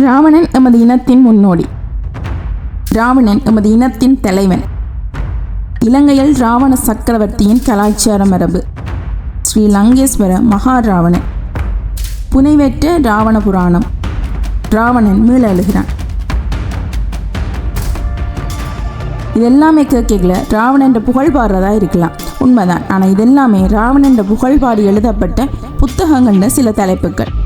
ராவணன் எமது இனத்தின் முன்னோடி. ராவணன் எமது இனத்தின் தலைவன். இலங்கையில் ராவண சக்கரவர்த்தியின் கலாச்சார மரபு. ஸ்ரீ லங்கேஸ்வர மகாராவணன். புனைவெற்ற ராவண புராணம். ராவணன் மீள எழுகிறான் இதெல்லாமே கேட்கல ராவணன் புகழ் பாடுறதா இருக்கலாம். உண்மைதான். ஆனால் இதெல்லாமே ராவணன் புகழ் பாடி எழுதப்பட்ட புத்தகங்கள்னு சில தலைப்புகள்.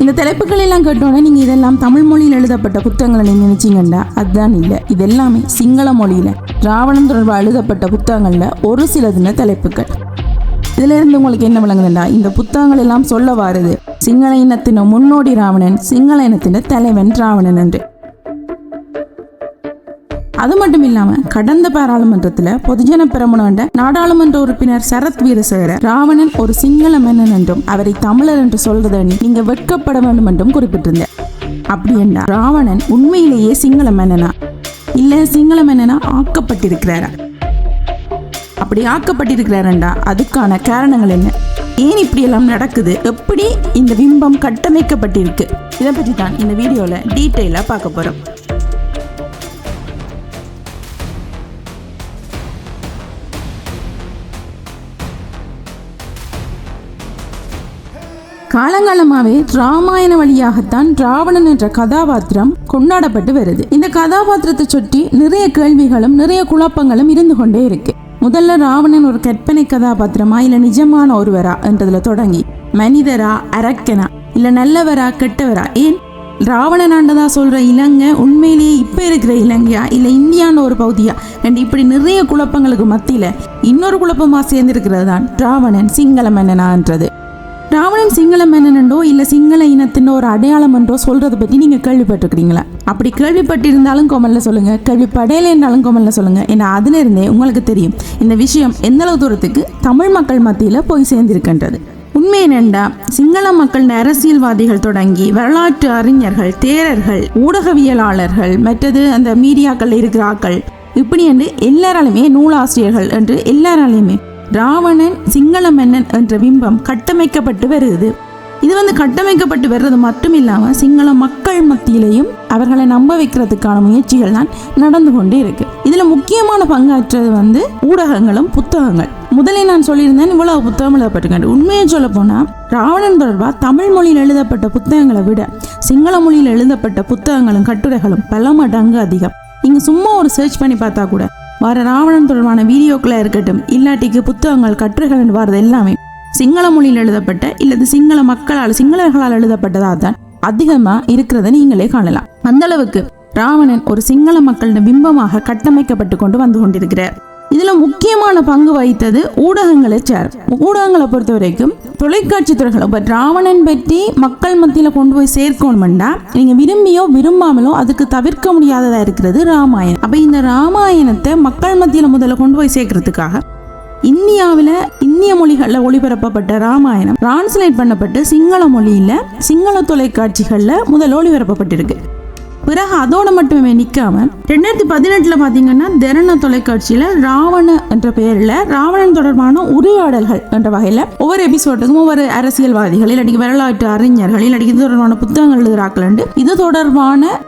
இந்த தலைப்புகள் எல்லாம் கேட்டோன்னே நீங்கள் இதெல்லாம் தமிழ் மொழியில் எழுதப்பட்ட புத்தகங்களை நீங்கள் நினைச்சீங்கண்டா? அதுதான் இல்லை. இதெல்லாமே சிங்கள மொழியில் ராவணன் தொடர்பாக எழுதப்பட்ட புத்தகங்களில் ஒரு சிலதுன தலைப்புகள். இதுல இருந்து உங்களுக்கு என்ன விளங்குதுண்டா? இந்த புத்தகங்கள் எல்லாம் சொல்ல வாருது சிங்கள இனத்தின முன்னோடி ராவணன் சிங்கள இனத்தின தலைவன் ராவணன் என்று. அது மட்டும் இல்லாம கடந்த பாராளுமன்றத்துல பொதுஜன பெரமுனண்ட நாடாளுமன்ற உறுப்பினர் சரத் வீரசேகர ராவணன் ஒரு சிங்கள மன்னன் என்றும் அவரை தமிழர் என்று சொல்றதை நீங்க வெட்கப்பட வேண்டும் என்றும் குறிப்பிட்டிருந்தார் அப்படி என்றா ராவணன் உண்மையிலேயே சிங்கள மன்னனா? இல்ல சிங்கள மன்னனா ஆக்கப்பட்டிருக்கிறாரா? அப்படி ஆக்கப்பட்டிருக்கிறாரண்டா அதுக்கான காரணங்கள் என்ன? ஏன் இப்படியெல்லாம் நடக்குது? எப்படி இந்த பிம்பம் கட்டமைக்கப்பட்டிருக்கு? இதை பற்றி தான் இந்த வீடியோவில் டீட்டெயிலாக பார்க்க போகிறோம் காலங்காலமாவே ராமாயண வழியாகத்தான் ராவணன் என்ற கதாபாத்திரம் கொண்டாடப்பட்டு வருது. இந்த கதாபாத்திரத்தை சுற்றி நிறைய கேள்விகளும் நிறைய குழப்பங்களும் இருந்து கொண்டே இருக்கு. முதல்ல ராவணன் ஒரு கற்பனை கதாபாத்திரமா இல்ல நிஜமான ஒருவரா என்றதுல தொடங்கி மனிதரா அரக்கனா இல்ல நல்லவரா கெட்டவரா? ஏன்? ராவணனாண்டதா சொல்ற இலங்கை உண்மையிலேயே இப்ப இருக்கிற இலங்கையா இல்ல இந்தியான ஒரு பகுதியா? அண்ட் இப்படி நிறைய குழப்பங்களுக்கு மத்தியில இன்னொரு குழப்பமா சேர்ந்திருக்கிறது தான் ராவணன் சிங்கள மன்னனான்றது ராவணன் சிங்கள மன்னனோ இல்ல சிங்கள இனத்தின் ஒரு அடையாளம் என்றோ சொல்றதை பத்தி நீங்க கேள்விப்பட்டிருக்கிறீங்களா? அப்படி கேள்விப்பட்டிருந்தாலும் கோமலில் சொல்லுங்க. கேள்விப்படையில இருந்தாலும் கோமலில் சொல்லுங்க. ஏன்னா அதுல இருந்தே உங்களுக்கு தெரியும். இந்த விஷயம் எந்த அளவு தூரத்துக்கு தமிழ் மக்கள் மத்தியில போய் சேர்ந்திருக்கின்றது. உண்மை என்னண்டா சிங்கள மக்கள் அரசியல்வாதிகள் தொடங்கி வரலாற்று அறிஞர்கள் தேரர்கள் ஊடகவியலாளர்கள் மற்றது அந்த மீடியாக்கள் இருக்கிறாக்கள் இப்படி என்று எல்லாராலுமே நூலாசிரியர்கள் என்று எல்லாராலையுமே ராவணன் சிங்கள மன்னன் என்ற பிம்பம் கட்டமைக்கப்பட்டு வருகிறது. இது வந்து கட்டமைக்கப்பட்டு வர்றது மட்டும் இல்லாமல் சிங்கள மக்கள் மத்தியிலையும் அவர்களை நம்ப வைக்கிறதுக்கான முயற்சிகள் தான் நடந்து கொண்டே இருக்கு. இதில் முக்கியமான பங்காற்றது வந்து ஊடகங்களும் புத்தகங்கள். முதலில் நான் சொல்லியிருந்தேன் இவ்வளவு புத்தகம் எழுதப்பட்டிருக்கேன் உண்மையை சொல்ல போனால் ராவணன் தொடர்பாக தமிழ் மொழியில் எழுதப்பட்ட புத்தகங்களை விட சிங்கள மொழியில் எழுதப்பட்ட புத்தகங்களும் கட்டுரைகளும் பல மடங்கு அதிகம். நீங்கள் சும்மா ஒரு சர்ச் பண்ணி பார்த்தா கூட வர ராவணன் தொடர்பான வீடியோக்களாக இருக்கட்டும் இல்லாட்டிக்கு புத்தகங்கள் கட்டுரைகள் வாரது எல்லாமே சிங்கள மொழியில் எழுதப்பட்ட இல்லது சிங்கள மக்களால் சிங்களர்களால் எழுதப்பட்டதாக தான் அதிகமாக இருக்கிறத நீங்களே காணலாம். அந்த அளவுக்கு ராவணன் ஒரு சிங்கள மக்களின் பிம்பமாக கட்டமைக்கப்பட்டு கொண்டு வந்து கொண்டிருக்கிறார். இதுல முக்கியமான பங்கு வகித்தது ஊடகங்களை சார். ஊடகங்களை பொறுத்த வரைக்கும் தொலைக்காட்சி துறைகள் இப்போ ராவணன் பற்றி மக்கள் மத்தியில் கொண்டு போய் சேர்க்கணும்னா நீங்கள் விரும்பியோ விரும்பாமலோ அதுக்கு தவிர்க்க முடியாததாக இருக்கிறது ராமாயணம். அப்போ இந்த ராமாயணத்தை மக்கள் மத்தியில் முதல்ல கொண்டு போய் சேர்க்கறதுக்காக இந்தியாவில் இந்திய மொழிகளில் ஒளிபரப்பப்பட்ட ராமாயணம் டிரான்ஸ்லேட் பண்ணப்பட்டு சிங்கள மொழியில் சிங்கள தொலைக்காட்சிகளில் முதல்ல ஒளிபரப்பப்பட்டிருக்கு. பிறகு அதோட மட்டுமே நிற்காம ரெண்டாயிரத்தி பதினெட்டுல பாத்தீங்கன்னா தரண தொலைக்காட்சியில ராவண என்ற பெயர்ல ராவணன் தொடர்பான உரையாடல்கள் என்ற வகையில ஒவ்வொரு எபிசோடுக்கும் ஒவ்வொரு அரசியல்வாதிகள் இல்லாட்டி வரலாற்று அறிஞர்கள் இல்லாட்டி இது தொடர்பான புத்தகங்கள் எழுதுறாக்கள் இது தொடர்பான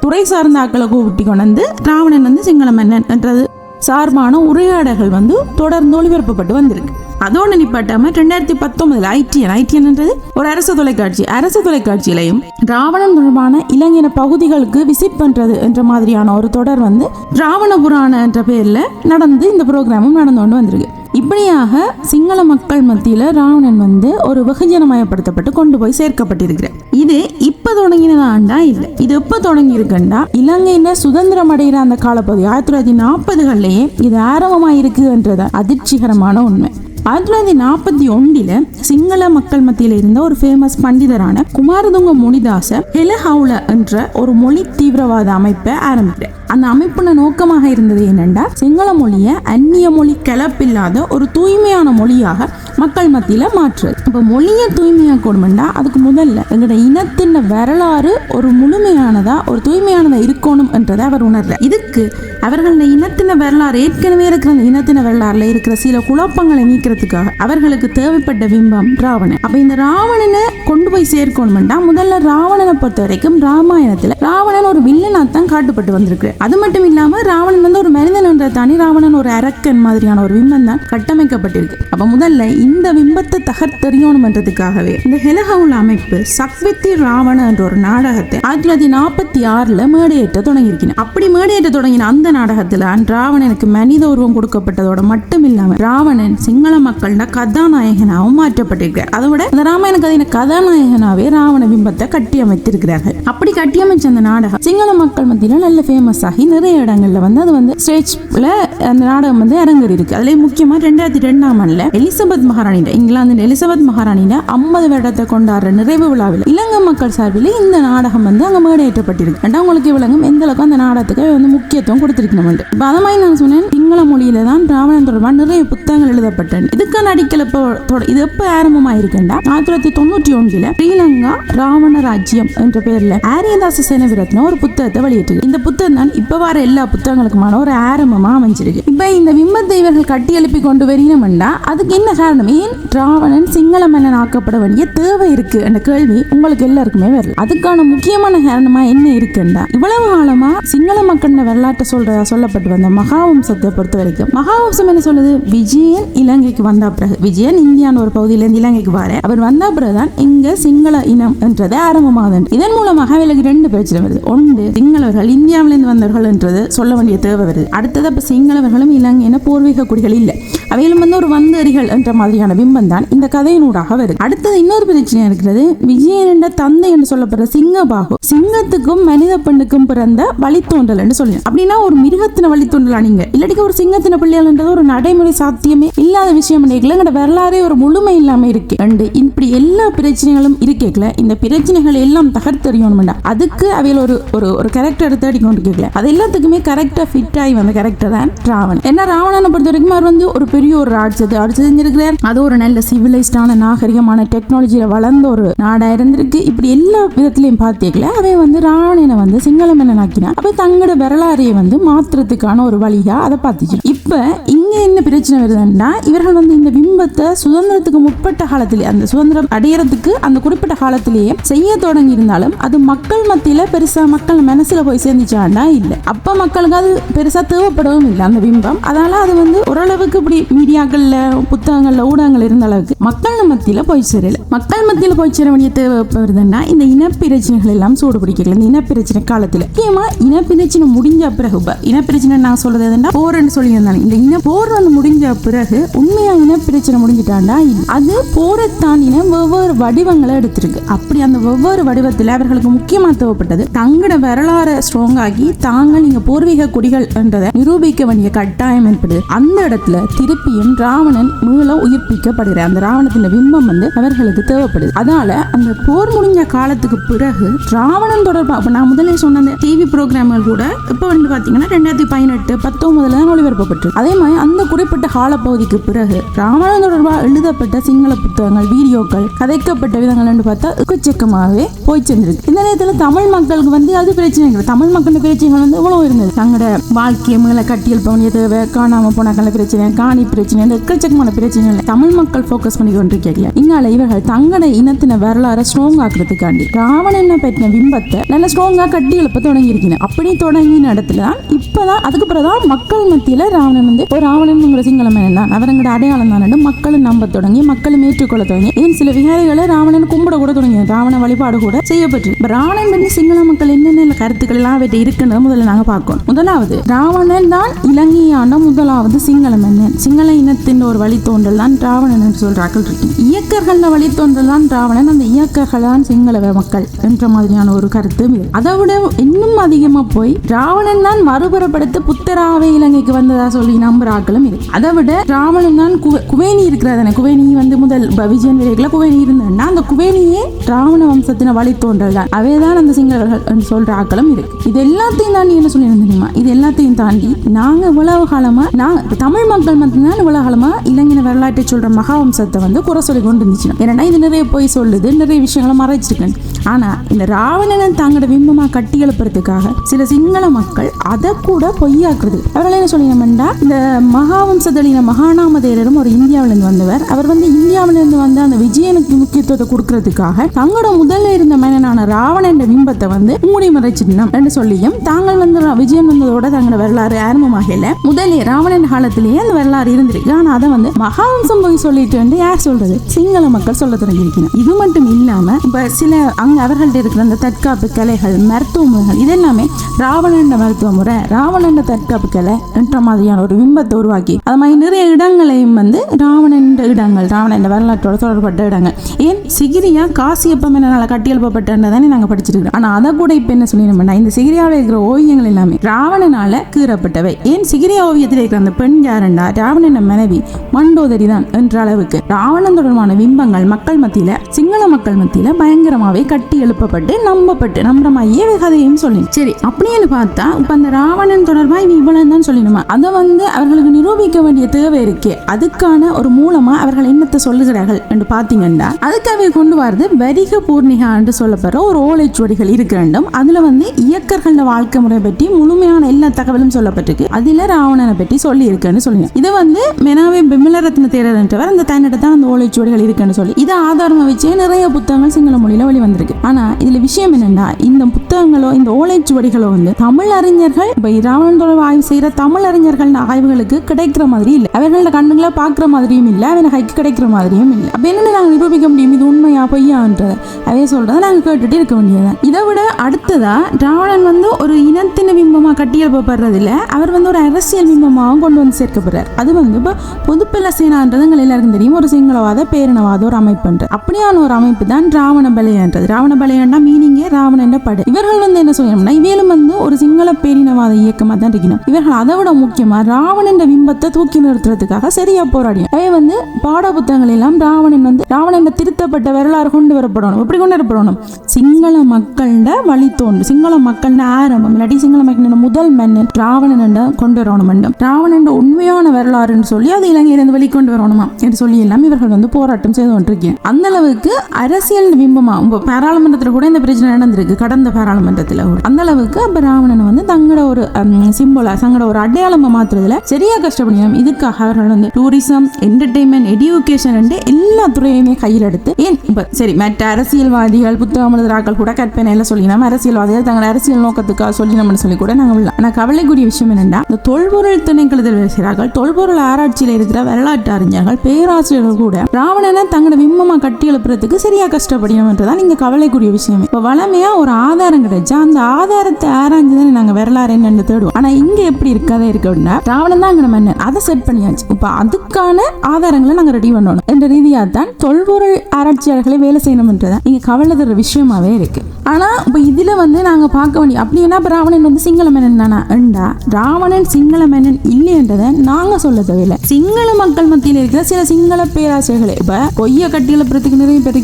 துறை சார்ந்த ஆக்களை கூப்பிட்டு கொண்டு வந்து ராவணன் வந்து சிங்கள மன்னன் என்றது சார்பான உரையாடல்கள் வந்து தொடர்ந்து ஒளிபரப்பப்பட்டு வந்திருக்கு. அதோடு நிப்பாட்டாம ரெண்டாயிரத்தி பத்தொன்பதுல ஐடிஎன் ஐடிஎன்ன்றது ஒரு அரசு தொலைக்காட்சி. அரசு தொலைக்காட்சியிலையும் ராவணன் தொடர்பான இளைஞன பகுதிகளுக்கு விசிட் பண்றது என்ற மாதிரியான ஒரு தொடர் வந்து ராவண புராண என்ற பேர்ல நடந்து இந்த ப்ரோக்ராமும் நடந்து கொண்டு வந்திருக்கு. இப்படியாக சிங்கள மக்கள் மத்தியில ராவணன் வந்து ஒரு வெகுஜனமயப்படுத்தப்பட்டு கொண்டு போய் சேர்க்கப்பட்டிருக்கிறார். இது இப்ப தொடங்கினதாண்டா இல்ல. இது எப்ப தொடங்கி இருக்குண்டா இலங்கையில சுதந்திரம் அடைகிற அந்த காலப்பகுதி ஆயிரத்தி தொள்ளாயிரத்தி நாற்பதுகள்லயே இது ஆரம்பமாயிருக்குன்றது அதிர்ச்சிகரமான உண்மை. ஆயிரத்தி தொள்ளாயிரத்தி நாற்பத்தி ஒன்றில் சிங்கள மக்கள் மத்தியில் இருந்த ஒரு ஃபேமஸ் பண்டிதரான குமாரதுங்க முனிதாச ஹெலஹவுல என்ற ஒரு மொழி தீவிரவாத அமைப்பை ஆரம்பிக்கிறார் அந்த அமைப்பின நோக்கமாக இருந்தது என்னென்றால் சிங்கள மொழியை அந்நிய மொழி கலப்பில்லாத ஒரு தூய்மையான மொழியாக மக்கள் மத்தியில மாற்றுறது இப்ப மொழியை தூய்மையாக்கணும்டா அதுக்கு முதல்ல எங்களோட இனத்தின் வரலாறு ஒரு முழுமையானதா ஒரு தூய்மையானதா இருக்கணும் என்றதை அவர் உணர்ற இதுக்கு அவர்களோட இனத்தின வரலாறு ஏற்கனவே இருக்கிற அந்த இனத்தின வரலாறுல இருக்கிற சில குழப்பங்களை நீக்கிறதுக்காக அவர்களுக்கு தேவைப்பட்ட பிம்பம் ராவணன். அப்ப இந்த ராவணனை கொண்டு போய் சேர்க்கணும்னா முதல்ல ராவணனை பொறுத்த வரைக்கும் ராமாயணத்துல ராவணன் ஒரு வில்லனா தான் காட்டுப்பட்டு வந்திருக்கு. அது மட்டும் இல்லாம ராவணன் வந்து ஒரு மனிதன் என்ற ராவணன் ஒரு அரக்கன் மாதிரியான ஒரு பிம்பம் தான் கட்டமைக்கப்பட்டிருக்கு. அப்ப முதல்ல இந்த பிம்பத்தை தகர்த்தெறியணும்ன்றதுக்காகவே இந்த ஹெலஹவுல் அமைப்பு சக்வித்தி ராவணன் என்ற ஒரு நாடகத்தை ஆயிரத்தி தொள்ளாயிரத்தி நாற்பத்தி ஆறுல மேடையேற்ற தொடங்கியிருக்கணும் அப்படி மேடையேற்ற தொடங்கின அந்த நாடகத்தில் ராவணனுக்கு மனித உருவம் கொடுக்கப்பட்டதோட மட்டும் இல்லாம ராவணன் சிங்கள மக்களோட கதாநாயகனாகவும் மாற்றப்பட்டிருக்கிறார். அதோட இந்த ராமாயண கதையின கதாநாயகனாவே ராவண பிம்பத்தை கட்டி அமைத்திருக்கிறார்கள் அப்படி கட்டி அமைச்ச அந்த நாடகம் சிங்கள மக்கள் மத்தியில நல்ல ஃபேமஸ் ஆகி நிறைய இடங்கள்ல வந்து அது வந்து ஸ்டேஜ்ல அந்த நாடகம் வந்து அரங்கேறி இருக்கு அதுல முக்கியமா ரெண்டாயிரத்தி ரெண்டாம் ஆண்டுல எலிசபெத் மகாராணியிட இங்கிலாந்து எலிசபெத் மகாராணியிட ஐம்பது வருடத்தை கொண்டாடுற நிறைவு விழாவில் இலங்கை மக்கள் சார்பில் இந்த நாடகம் வந்து அங்க மேடையேற்றப்பட்டிருக்கு. ரெண்டா உங்களுக்கு விளங்கும் எந்த அளவுக்கு அந்த நாடகத்துக்கு வந்து முக்கியத்துவம் கொடுத்திருக்கணும் இப்போ அதை மாதிரி நான் சொன்னேன் சிங்கள மொழியில தான் ராவணன் தொடர்பாக நிறைய புத்தகங்கள் எழுதப்பட்டன. இதுக்கான அடிக்கல் இப்போ தொட- இது எப்போ ஆரம்பமாயிருக்குண்டா? ஆயிரத்தி தொள்ளாயிரத்தி தொண்ணூற்றி ஒன்றில் ஸ்ரீலங்கா ராவண ராஜ்யம் என்ற பேர்ல ஆரியதாச சேனவிரத்ன ஒரு புத்தகத்தை வெளியிட்டு இந்த புத்தகம் தான் இப்ப வர எல்லா புத்தகங்களுக்குமான ஒரு ஆரம்பமா அமைஞ்சிருக்கு. இப்ப இந்த விம்மத்தை இவர்கள் கட்டி எழுப்பி கொண்டு வரணும்னா அதுக்கு என்ன காரணம்? ஏன் ராவணன் சிங்கள மன்னன் ஆக்கப்பட வேண்டிய தேவை இருக்கு என்ற கேள்வி உங்களுக்கு எல்லாருக்குமே வரல அதுக்கான முக்கியமான காரணமா என்ன இருக்குண்டா? இவ்வளவு காலமா சிங்கள மக்கள் வரலாற்றை சொல்றதா சொல்லப்பட்டு வந்த மகாவம்சத்தை பொறுத்த வரைக்கும் மகாவம்சம் என்ன சொல்லுது? விஜயன் இலங்கைக்கு வந்த பிறகு விஜயன் இந்தியான்னு ஒரு பகுதியிலேருந்து இலங்கைக்கு வர அவர் வந்த பிறகுதான் இங்க சிங்கள இனம் என்றது ஆரம்பமாகுது இதன் மூலமாக விலகி ரெண்டு பிரச்சனை வருது. ஒன்று சிங்களவர்கள் இந்தியாவிலேருந்து வந்தவர்கள் என்றது சொல்ல வேண்டிய தேவை வருது. அடுத்தது அப்ப சிங்களவர்களும் இலங்கையின பூர்வீக குடிகள் இல்லை. அவையிலும் வந்து ஒரு வந்தறிகள் என்ற மாதிரியான பிம்பம் தான் இந்த கதையினூடாக வருது. அடுத்தது இன்னொரு பிரச்சனை இருக்கிறது விஜயனின் தந்தை என்று சொல்லப்படுற சிங்கபாகு சிங்கத்துக்கும் மனித பெண்ணுக்கும் பிறந்த வழித்தோன்றல் என்று சொல்லி அப்படின்னா ஒரு மிருகத்தின வழித்தோன்றலா நீங்க? இல்லாட்டிக்கு ஒரு சிங்கத்தின பிள்ளைகள்ன்றது ஒரு நடைமுறை சாத்தியமே இல்லாத விஷயம் எங்கட வரலாறே ஒரு முழுமை இல்லாம இருக்கு. அண்டு இப்படி எல்லா பிரச்சனைகளும் இருக்கேக்கல இந்த பிரச்சனைகள் எல்லாம் தகர்த்தெறியணும்டா. அதுக்கு அவையில் ஒரு ஒரு ஒரு கேரக்டர் தேடி கொண்டு கேட்கல அது எல்லாத்துக்குமே கரெக்டா ஃபிட் ஆகி வந்த கேரக்டர் தான் ராவணன். ஏன்னா ராவணனை பொறுத்த வரைக்கும் அவர் வந்து ஒரு பெரிய ஒரு ராட்சது ஆட்சி செஞ்சிருக்கிறார். அது ஒரு நல்ல சிவிலைஸ்டான நாகரிகமான டெக்னாலஜியில வளர்ந்த ஒரு நாடா இருந்திருக்கு. இப்படி எல்லா விதத்திலையும் பார்த்தேக்கல அவன் வந்து ராவணனை வந்து சிங்கள மன்னன் ஆக்கினான் அப்ப தங்களோட வரலாறையை வந்து மாற்றுறதுக்கான ஒரு வழியா அதை பார்த்துச்சு இப்போ இங்க என்ன பிரச்சனை வருதுன்னா இவர்கள் வந்து இந்த பிம்பத்தை சுதந்திரத்துக்கு முற்பட்ட காலத்திலே அந்த சுதந்திரம் அடையறதுக்கு அந்த குறிப்பிட்ட காலத்திலேயே செய்ய தொடங்கி இருந்தாலும் அது மக்கள் மத்தியில பெருசா மக்கள் மனசுல போய் சேர்ந்துச்சாண்டா இல்லை. அப்ப மக்களுக்கு அது பெருசா தேவைப்படவும் இல்லை அந்த பிம்பம். அதனால அது வந்து ஓரளவுக்கு இப்படி மீடியாக்கள்ல புத்தகங்கள்ல ஊடகங்கள் இருந்த அளவுக்கு மக்கள் மத்தியில போய் சேரல. மக்கள் மத்தியில போய் சேர வேண்டிய தேவை வருதுன்னா இந்த இனப்பிரச்சனைகள் எல்லாம் சூடு பிடிக்கல இந்த இனப்பிரச்சனை காலத்துல. முக்கியமா இனப்பிரச்சனை முடிஞ்ச பிறகு இனப்பிரச்சனை நான் சொல்றது எதுன்னா போர்ன்னு சொல்லியிருந்தாங்க. இந்த இன போர் வந்து முடிஞ்ச பிறகு உண்மையா இனப்பிரச்சனை முடிஞ்சிட்டாண்டா அது போரை தாண்டின வெவ்வேறு வடிவங்களை எடுத்திருக்கு. அப்படி அந்த வெவ்வேறு வடிவத்தில் அவர்களுக்கு முக்கியமாக தேவைப்பட்டது தங்களோட வரலாறு ஸ்ட்ராங் ஆகி தாங்கள் நீங்க பூர்வீக குடிகள் என்றதை நிரூபிக்க வேண்டிய கட்டாயம் ஏற்படுது. அந்த இடத்துல திருப்பியும் ராவணன் மீள உயிர்ப்பிக்கப்படுகிறார். அந்த ராவணத்தின் பிம்பம் வந்து அவர்களுக்கு தேவைப்படுது. அதனால அந்த போர் முடிஞ்ச காலத்துக்கு பிறகு ராவணன் தொடர்பாக நான் முதலே சொன்ன அந்த டிவி ப்ரோக்ராம்கள் கூட இப்போ வந்து ரெண்டாயிரத்தி பதினெட்டு பத்தொன்பதுல தான் ஒளிபரப்பப்பட்டு அதே மாதிரி அந்த குறிப்பிட்ட காலப்பகுதிக்கு பிறகு ராமாயணம் தொடர்பாக எழுதப்பட்ட சிங்கள புத்தகங்கள் வீடியோக்கள் கதைக்கப்பட்ட விதங்கள் பார்த்தா எக்கச்சக்கமாகவே போய் சென்றிருக்கு இந்த நேரத்தில் தமிழ் மக்களுக்கு வந்து அது பிரச்சனை இல்லை. தமிழ் மக்களோட பிரச்சனைகள் வந்து இவ்வளவு இருந்தது. தங்களோட வாழ்க்கையை மேல கட்டியல் பவனிய தேவை காணாம போனாக்கள பிரச்சனை காணி பிரச்சனை இந்த எக்கச்சக்கமான பிரச்சனை இல்லை தமிழ் மக்கள் ஃபோக்கஸ் பண்ணி கொண்டிருக்கல இங்கால இவர்கள் தங்களோட இனத்தின வரலாறை ஸ்ட்ராங் ஆக்குறதுக்காண்டி ராவணனை பற்றின பிம்பத்தை நல்ல ஸ்ட்ராங்கா கட்டி எழுப்ப தொடங்கி இருக்கணும் அப்படி தொடங்கின இடத்துல தான் இப்பதான் அதுக்கப்புறம் தான் மக்கள் மத்தியில் ராவணன் வந்து ஒரு ராவணன் சிங்கள மேனன் தான் அவரங்கட அடையாளம் தான் மக்களும் நம்ப தொடங்கி மக்களும் ஏற்றுக்கொள்ள தொடங்கி ஏன் சில விகாரிகளை ராவணன் கும்பிட கூட தொடங்கி ராவண வழிபாடு கூட செய்யப்பட்டு. இப்போ ராவணன் பண்ணி சிங்கள மக்கள் என்னென்ன கருத்துக்கள் எல்லாம் அவற்றை இருக்குன்னு முதல்ல நாங்கள் பார்க்கணும். முதலாவது ராவணன் தான் இலங்கையான முதலாவது சிங்கள மன்னன் சிங்கள இனத்தின் ஒரு வழித்தோன்றல் தான் ராவணன் சொல்றாக்கள் இருக்கு இயக்கர்கள வழித்தோன்றல் தான் ராவணன். அந்த இயக்கர்கள் தான் சிங்கள மக்கள் என்ற மாதிரியான ஒரு கருத்து அதை விட இன்னும் அதிகமாக போய் ராவணன் தான் மறுபுறப்படுத்த புத்தராவே இலங்கைக்கு வந்ததா சொல்லி நம்புற ஆக்களும் இருக்கு அதை விட ராவணன் தான் குவ- குவேணி இருக்கிறதானே குவேணி வந்து முதல் ப- விஜயன் விலைகளை குவேணி இருந்ததுன்னா அந்த குவேணியே ராவண வம்சத்தின வழித்தோன்றல் தான். அவே தான் அந்த சிங்களவர்கள் சொல்ற ஆக்களும் இருக்கு. இது எல்லாத்தையும் தாண்டி என்ன சொல்லியிருந்தேன் தெரியுமா? இது எல்லாத்தையும் தாண்டி நாங்க இவ்வளவு காலமா நான் தமிழ் மக்கள் மட்டும்தான் இவ்வளவு காலமா இலங்கையின வரலாற்றை சொல்ற மகாவம்சத்தை வந்து குறை சொல்லி கொண்டு இருந்துச்சு ஏன்னா இது நிறைய போய் சொல்லுது நிறைய விஷயங்களை மறைச்சிருக்கேன் ஆனா இந்த ராவணனை தங்களோட பிம்பமா கட்டி எழுப்புறதுக்காக சில சிங்கள மக்கள் அதை கூட பொய்யாக்குறது. அவர்கள் என்ன சொல்லினோம்னா இந்த மகாவம்சத்தளின மகாநாம தேரரும் ஒரு இந்தியாவிலிருந்து வந்தவர். அவர் வந்து இந்தியாவிலிருந்து வந்த அந்த விஜயனுக்கு முக்கியத்துவத்தை கொடுக்கறதுக்காக தங்களோட முதல்ல இருந்த மன்னனான ராவணன் பிம்பத்தை வந்து மூடி மறைச்சிடணும் என்று சொல்லியும் தாங்கள் வந்து விஜயன் வந்ததோட தங்களோட வரலாறு ஆரம்பமாகல. முதலே ராவணன் காலத்திலேயே அந்த வரலாறு இருந்திருக்கு. ஆனா அதை வந்து மகாவம்சம் போய் சொல்லிட்டு வந்து யார் சொல்றது? சிங்கள மக்கள் சொல்ல தொடங்கியிருக்கணும் இது மட்டும் இல்லாம இப்ப சில அங்க அவர்கள்ட்ட இருக்கிற அந்த தற்காப்பு கலைகள் மருத்துவ முறைகள் இதெல்லாமே ராவணன் மருத்துவ முறை ராவணன் தற்காப்பு என்ற மாதிரியான ஒரு பிம்பத்தை உருவாக்கி அது மாதிரி நிறைய இடங்களையும் வந்து ராவணன் இடங்கள் ராவணன் வரலாற்றோட தொடர்பட்ட இடங்கள். ஏன்? சிகிரியா காசியப்பம் என்னால கட்டியெழுப்பப்பட்டதானே நாங்க படிச்சிருக்கிறோம். ஆனா அதை கூட இப்ப என்ன சொல்லிடணும்னா இந்த சிகிரியாவில் இருக்கிற ஓவியங்கள் எல்லாமே ராவணனால கீறப்பட்டவை. ஏன் சிகிரியா ஓவியத்தில் இருக்கிற அந்த பெண் யாருண்டா ராவணன் மனைவி மண்டோதரி தான் என்ற அளவுக்கு ராவணன் தொடர்பான பிம்பங்கள் மக்கள் மத்தியில சிங்கள மக்கள் மத்தியில பயங்கரமாவே கட்டி எழுப்பப்பட்டு நம்பப்பட்டு நம்புற மாதிரியே கதையும் சொல்லி சரி அப்படின்னு பார்த்தா இப்ப அந்த ராவணன் தொடர்பாக இவன் இவ்வளவு தான் சொல்லணுமா அதை வந்து அவர்களுக்கு நிரூபிக்க வேண்டிய தேவை இருக்கே. அதுக்கான ஒரு மூலமா அவர்கள் என்னத்தை சொல்லுகிறார்கள் என்று பார்த்தீங்கன்னா அதுக்காக கொண்டு வரது வரிக பூர்ணிகா என்று சொல்லப்படுற ஒரு ஓலைச்சுவடிகள் இருக்க வேண்டும். அதுல வந்து இயக்கர்களோட வாழ்க்கை முறை பற்றி முழுமையான எல்லா தகவலும் சொல்லப்பட்டிருக்கு. அதுல ராவணனை பற்றி சொல்லி இருக்குன்னு சொல்லுங்க இது வந்து மெனாவே பிமலரத்ன தேரர் என்றவர் அந்த தன்னிட்ட தான் அந்த ஓலைச்சுவடிகள் இருக்குன்னு சொல்லி இதை ஆதாரமா வச்சே நிறைய புத்தகங்கள் சிங்கள மொழியில வெளிவந்திருக்கு. ஆனா இதுல விஷயம் என்னன்னா இந்த புத்தகங்களோ இந்த ஓலைச்சுவடிகளோ வந்து தமிழ் அறிஞர்கள் இப்ப ராவணன் தொடர்பு ஆய்வு செய்யற தமிழறிஞர்கள் ஆய்வுகளுக்கு கிடைக்கிற மாதிரி இல்லை. அவர்களோட கண்ணுங்களை பாக்குற மாதிரியும் இல்லை அவன கைக்கு கிடைக்கிற மாதிரியும் இல்லை. அப்ப என்ன நாங்க நிரூபிக்க முடியும்? இது உண்மையா பொய்யான்றத. அவைய சொல்றதை நாங்க கேட்டுட்டு இருக்க வேண்டியதுதான். இதை விட அடுத்ததா ராவணன் வந்து ஒரு இனத்தின பிம்பமா கட்டியெழுப்பப்படுறதுல அவர் வந்து ஒரு அரசியல் பிம்பமாகவும் கொண்டு வந்து சேர்க்கப்படுறார். அது வந்து இப்போ பொதுப்பல சேனான்றது எங்கள் எல்லாருக்கும் தெரியும். ஒரு சிங்களவாத பேரினவாத ஒரு அமைப்புன்ற. அப்படியான ஒரு அமைப்பு தான் ராவண பலையன்றது. ராவண பலையன்னா மீனிங்கே ராவணன் படை. இவர்கள் வந்து என்ன சொல்லணும்னா இவையிலும் வந்து ஒரு சிங்கள பேரினவாத இயக்கமா தான் இருக்கணும். இவர்கள் அதை விட முக்கியமா ராவணன் பிம்பத்தை தூக்கி நிறுத்துறதுக்காக சரியா போராடியும். அவை வந்து பாட புத்தகங்கள் எல்லாம் ராவணன் வந்து ராவணன் திருத்தப்பட்ட வரலாறு கொண்டு வரப்படணும். எப்படி கொண்டு வரப்படணும்? சிங்கள மக்கள்ட வழி தோன்று சிங்கள மக்களோட ஆரம்பம் இல்லாட்டி சிங்கள மக்களோட முதல் மன்னன் ராவணன் கொண்டு வரணும் வேண்டும் ராவணன் உண்மையான வரலாறுன்னு சொல்லி அது இலங்கையிலிருந்து வெளிக்கொண்டு வரணுமா என்று சொல்லி எல்லாம் இவர்கள் வந்து போராட்டம் செய்து கொண்டிருக்கேன். அந்த அளவுக்கு அரசியல் பிம்பமா பாராளுமன்றத்தில் கூட இந்த பிரச்சனை நடந்திருக்கு கடந்த பாராளுமன்றத்தில் கூட. அந்த அளவுக்கு அப்ப ராவணன் வந்து தங்களோட ஒரு um, சிம்பிளா தங்களோட ஒரு அடையாளமா மாத்துறதுல சரியா கஷ்டப்படியும் இதுக்காக அவர்கள் வந்து டூரிசம் என்டர்டைன்மெண்ட் எடியூகேஷன் எல்லா துறையுமே கையில் எடுத்து ஏன் இப்ப சரி மற்ற அரசியல்வாதிகள் புத்தகம் எழுதுறாக்கள் கூட கற்பனை எல்லாம் சொல்லி நம்ம அரசியல்வாதிகள் தங்கள் அரசியல் நோக்கத்துக்காக சொல்லி நம்ம சொல்லி கூட நாங்கள் விடலாம் ஆனா கவலைக்குரிய விஷயம் என்னன்னா இந்த தொல்பொருள் திணைக்களத்தில் இருக்கிறார்கள் தொல்பொருள் ஆராய்ச்சியில் இருக்கிற வரலாற்று அறிஞர்கள் பேராசிரியர்கள் கூட ராவணனை தங்களோட பிம்பமா கட்டி எழுப்புறதுக்கு சரியா கஷ்டப்படியும் நீங்கள் கவலைக்குரிய விஷயமே. இப்ப வளமையா ஒரு ஆதாரம் கிடைச்சா அந்த ஆதாரத்தை ஆராய்ஞ்சு தானே நாங்க வரலாறு என்னன்னு தேடுவோம். ஆனா இங்க எப்படி இருக்காதே இருக்கு அப்படின்னா ராவணன் தான் அங்க மன்னன் அதை செட் பண்ணியாச்சு. இப்ப அதுக்கான ஆதாரங்களை நாங்க ரெடி பண்ணணும். என்ற ரீதியா தான் தொல்பொருள் ஆராய்ச்சியாளர்களை வேலை செய்யணும்ன்றதான் இங்க கவலை தர விஷயமாவே இருக்கு. ஆனா இப்ப இதுல வந்து நாங்க பார்க்க வேண்டிய அப்படி என்ன இப்ப ராவணன் வந்து சிங்கள மன்னன் தானா? என்றா ராவணன் சிங்கள மன்னன் இல்லைன்றதை நாங்க சொல்ல தேவையில்லை. சிங்கள மக்கள் மத்தியில் இருக்கிற சில சிங்கள பேராசிரியர்களை இப்ப கொய்ய கட்டி எழுப்புறதுக்கு நிறைய பேர்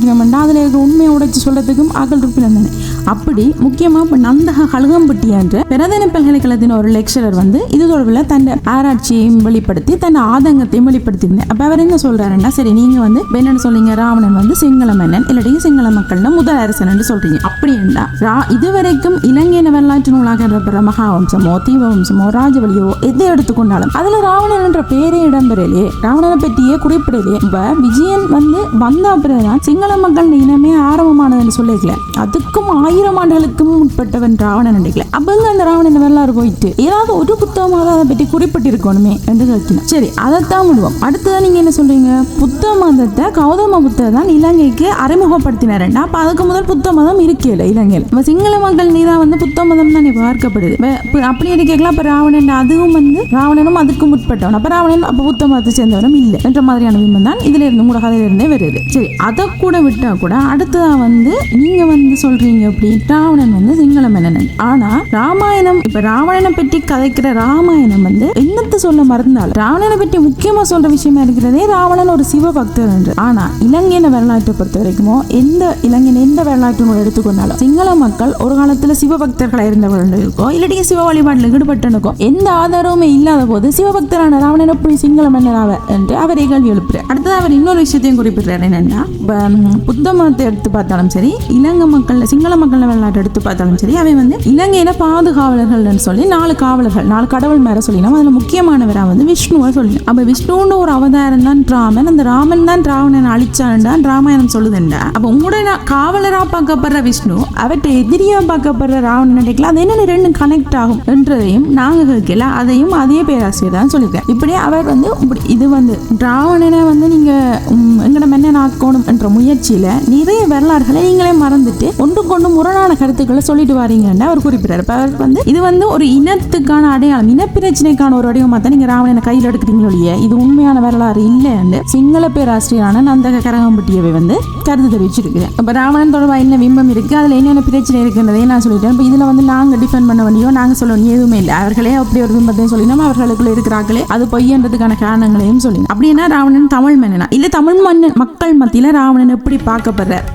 அதுல இருக்க உண்மையை உடைச்சு சொல்றதுக்கும் ஆக்கள் இருப்பினம் தானே. அப்படி முக்கியமா இப்ப நந்தக கழுகம்பட்டி என்ற பிரதன பல்கலைக்கழகத்தின் ஒரு லெக்சரர் வந்து இது தொடர்பில் தன் ஆராய்ச்சியையும் வெளிப்படுத்தி தன் ஆதங்கத்தையும் வெளிப்படுத்தியிருந்தேன் அப்ப அவர் என்ன சொல்றாருன்னா சரி நீங்க வந்து இப்ப என்னன்னு சொல்றீங்க? ராவணன் வந்து சிங்கள மன்னன் இல்லாட்டி சிங்கள மக்கள்ல முதல் அரசன் சொல்றீங்க. அப்படின்னா ரா- இதுவரைக்கும் இலங்கையின வரலாற்று நூலாக இருக்கிற மகாவம்சமோ தீபவம்சமோ ராஜவலியோ எதை எடுத்துக்கொண்டாலும் அதுல ராவணன் என்ற பேரே இடம்பெறலையே ராவணனை பற்றியே குறிப்பிடலையே இப்ப விஜயன் வந்து வந்த பிறகுதான் சிங்கள மக்கள் இனமே ஆரம்பமானதுன்னு சொல்லிக்கல அதுக்கும் ஆயிரம் ஆண்டுகளுக்கும் முற்பட்டவன் ராவணன் நினைக்கல அப்பங்க அந்த ராவணன் வரலாறு போயிட்டு ஏதாவது ஒரு புத்தகமாக அதை பற்றி குறிப்பிட்டிருக்கணுமே என்று கேட்கணும் சரி அதைத்தான் விடுவோம். அடுத்ததான் நீங்க என்ன சொல்றீங்க? புத்த மதத்தை கௌதம புத்தர் தான் இலங்கைக்கு அறிமுகப்படுத்தினாருன்னா அப்ப அதுக்கு முதல் புத்த மதம் இருக்கல இலங்கையில். நம்ம சிங்கள மக்கள் நீதான் வந்து புத்த மதம் தான் பார்க்கப்படுது. அப்படி இருக்கலாம் அப்ப ராவணன் அதுவும் வந்து ராவணனும் அதுக்கு முற்பட்டவன் அப்ப ராவணன் அப்ப புத்த மதத்தை சேர்ந்தவனும் இல்லை என்ற மாதிரியான விமம் தான் இதுல இருந்து கூட கதையில இருந்தே வருது. சரி அதை கூட விட்டா கூட அடுத்ததா வந்து நீங்க வந்து சொல்றீங்க எப்படி ராவணன் வந்து சிங்கள மன்னன் ஆனா ராமாயணம் இப்ப ராவணனை பற்றி கதைக்கிற ராமாயணம் வந்து என்னத்தை சொல்ல மறந்தாலும் ராவணனை பற்றி முக்கியமா சொல்ற விஷயமா இருக்கிறதே ராவணன் ஒரு சிவபக்தர் என்று. ஆனா இலங்கையின வரலாற்றை பொறுத்த வரைக்கும் எந்த இலங்கையின் எந்த வரலாற்று நூல் எடுத்துக்கொண்டாலும் சிங்கள மக்கள் ஒரு காலத்துல சிவபக்தர்களா இருந்தவர்களுக்கோ இல்லாட்டி சிவ வழிபாட்டில் ஈடுபட்டனுக்கோ எந்த ஆதாரமுமே இல்லாத போது சிவபக்தரான ராவணன் எப்படி சிங்கள மன்னராவ என்று அவரை கேள்வி எழுப்புறார். அடுத்தது அவர் இன்னொரு விஷயத்தையும் குறிப்பிடுறாரு. என்னன்னா புத்த மதத்தை எடுத்து பார்த்தாலும் சரி இலங்கை மக்கள் சிங்கள மக்கள் வரலாற்றை எடுத்து பார்த்தாலும் சரி அவை வந்து இலங்கையில பாதுகாவலர்கள்னு சொல்லி நாலு காவலர்கள் நாலு கடவுள் மேல சொல்லினோம். அதுல முக்கியமானவரா வந்து விஷ்ணுவை சொல்லி அப்ப விஷ்ணுன்னு ஒரு அவதாரம் தான் ராமன். அந்த ராமன் தான் ராவணன் அழிச்சான்டான் ராமாயணம் சொல்லுதுண்டா. அப்ப உங்களோட காவலரா பார்க்கப்படுற விஷ்ணு அவற்றை எதிரியா பார்க்கப்படுற ராவணன் நினைக்கலாம் அது என்ன ரெண்டும் கனெக்ட் ஆகும் என்றதையும் நாங்க கேட்கல. அதையும் அதே பேராசிரியர் தான் சொல்லியிருக்கேன் இப்படி அவர் வந்து இது வந்து ராவணனை வந்து நீங்க எங்கட மன்னன் ஆக்கணும் என்ற முயற்சியில நிறைய வரலாறுகளை நீங்களே மறந்துட்டு ஒன்று கொண்டு முரணான கருத்துக்களை சொல்லிட்டு வாரீங்கன்னு அவர் குறிப்பிட்டார் அவர் வந்து இது வந்து ஒரு இனத்துக்கான அடையாளம் இனப்பிரச்சனைக்கான ஒரு வடிவமா தான் நீங்க ராவணனை கையில் எடுக்கிறீங்களோ இது உண்மையான வரலாறு இல்லைன்னு சிங்கள பேராசிரியரான நந்தக கரகம்பட்டியவை வந்து கருத்து தெரிவிச்சிருக்கிறேன் இப்போ ராவணன் தொடர்பாக என்ன விம்பம் இருக்கு அதில் என்னென்ன பிரச்சனை இருக்குன்றதையும் நான் சொல்லிட்டேன். இப்போ இதில் வந்து நாங்கள் டிஃபெண்ட் பண்ண வேண்டியோ நாங்கள் சொல்ல வேண்டிய எதுவுமே இல்லை. அவர்களே அப்படி ஒரு பிம்பத்தையும் சொல்லினோம் அவர்களுக்குள்ள இருக்கிறார்களே அது பொய்யன்றதுக்கான காரணங்களையும் சொல்லினோம். அப்படின்னா ராவணன் தமிழ் மன்னனா? இல்லை தமிழ் மன்னன் மக்கள் மத்தியில் ராவணன் எப்படி பார்க்கப்படுறார்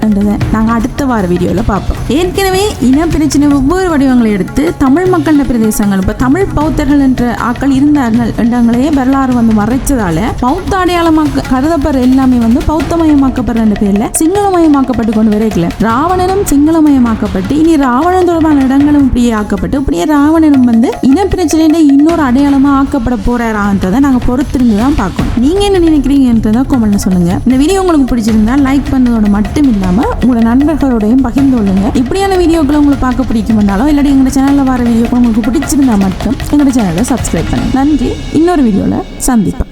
நாங்கள் அடுத்த வார வீடியோவில் பார்ப்போம். ஏற்கனவே இன பிரச்சனை ஒவ்வொரு வடிவங்களை எடுத்து தமிழ் மக்கள் பிரதேசங்கள் இப்போ தமிழ் பௌத்தர்கள் என்ற ஆக்கள் இருந்தார்கள் என்றங்களே வரலாறு வந்து மறைச்சதால பௌத்த அடையாளமாக்க கருதப்படுற எல்லாமே வந்து பௌத்தமயமாக்கப்படுற என்ற பேர்ல சிங்களமயமாக்கப்பட்டு கொண்டு வரைக்கல. ராவணனும் சிங்களமயமாக்கப்பட்டு இனி ராவணன் தொடர்பான இடங்களும் இப்படியே ஆக்கப்பட்டு இப்படியே ராவணனும் வந்து இன இனப்பிரச்சனையில இன்னொரு அடையாளமா ஆக்கப்பட போறாரான்றதை நாங்க பொறுத்திருந்து தான் பார்க்கணும். நீங்க என்ன நினைக்கிறீங்கன்றதை கொமெண்ட்ல சொல்லுங்க. இந்த வீடியோ உங்களுக்கு பிடிச்சிருந்தா லைக் பண்ணதோட மட்டும் இல்லாம உங்களோட நண்பர்களோடையும் பகிர்ந்து கொள்ளுங்க. இப்படியான வீடியோக்களை உங்களுக்கு பார்க்க பிடிக்குமென்றாலும் இல்லாட்டி எங்கள் சேனலில் வர வீடியோக்கள் உங்களுக்கு பிடிச்சிருந்தா மட்டும் எங்களோட சேனலை சப்ஸ்கிரைப் பண்ணுங்கள் நன்றி. இன்னொரு வீடியோவில் சந்திப்போம்.